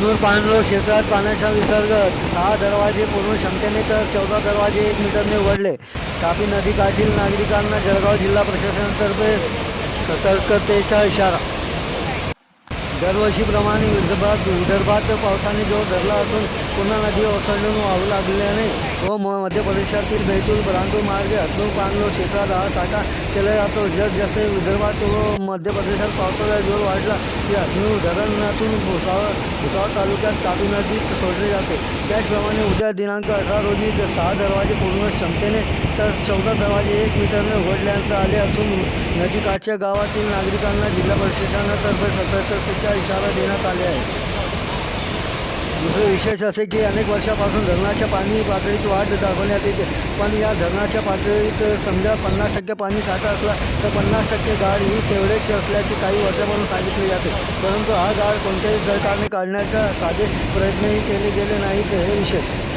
अकनूर पाणलोट क्षेत्रात पाण्याचा विसर्ग. सहा दरवाजे पूर्ण क्षमतेने तर चौदा दरवाजे एक मीटरने उघडले. तापी नदीकाठील नागरिकांना जळगाव जिल्हा प्रशासनातर्फे सतर्कतेचा इशारा. दरवर्षीप्रमाणे विदर्भात विदर्भात पावसाने जोर धरला असून पुन्हा नदी ओसंडून वाहू लागल्याने व मध्य प्रदेशातील बैतूल ब्रांदूर मार्गे हतनूर पाणलोट क्षेत्रात हा साठा केला जातो. जस जसे विदर्भात व मध्य प्रदेशात पावसाचा जोर वाढला की हतनूर धरणातून भुसावळ भुसावळ तालुक्यात तापी नदीत सोडले जाते. त्याचप्रमाणे उद्या दिनांक अठरा रोजी सहा दरवाजे पूर्ण क्षमतेने तर चौदा दरवाजे एक मीटरने उघडल्यानंतर आले असून नदीकाठच्या गावातील नागरिकांना जिल्हा प्रशासनातर्फे सतर्कतेचा इशारा देण्यात आले आहे. दुसरं विशेष असे की अनेक वर्षापासून धरणाच्या पाणी पातळीत वाढ दाखवण्यात येते. पण या धरणाच्या पातळीत समजा पन्नास टक्के पाणी साठा असला तर पन्नास टक्के गाळ ही तेवढेच असल्याचे काही वर्षापासून सांगितले जाते. परंतु हा गाळ कोणत्याही सरकारने काढण्याचा साधे प्रयत्नही केले गेले नाहीत हे विशेष.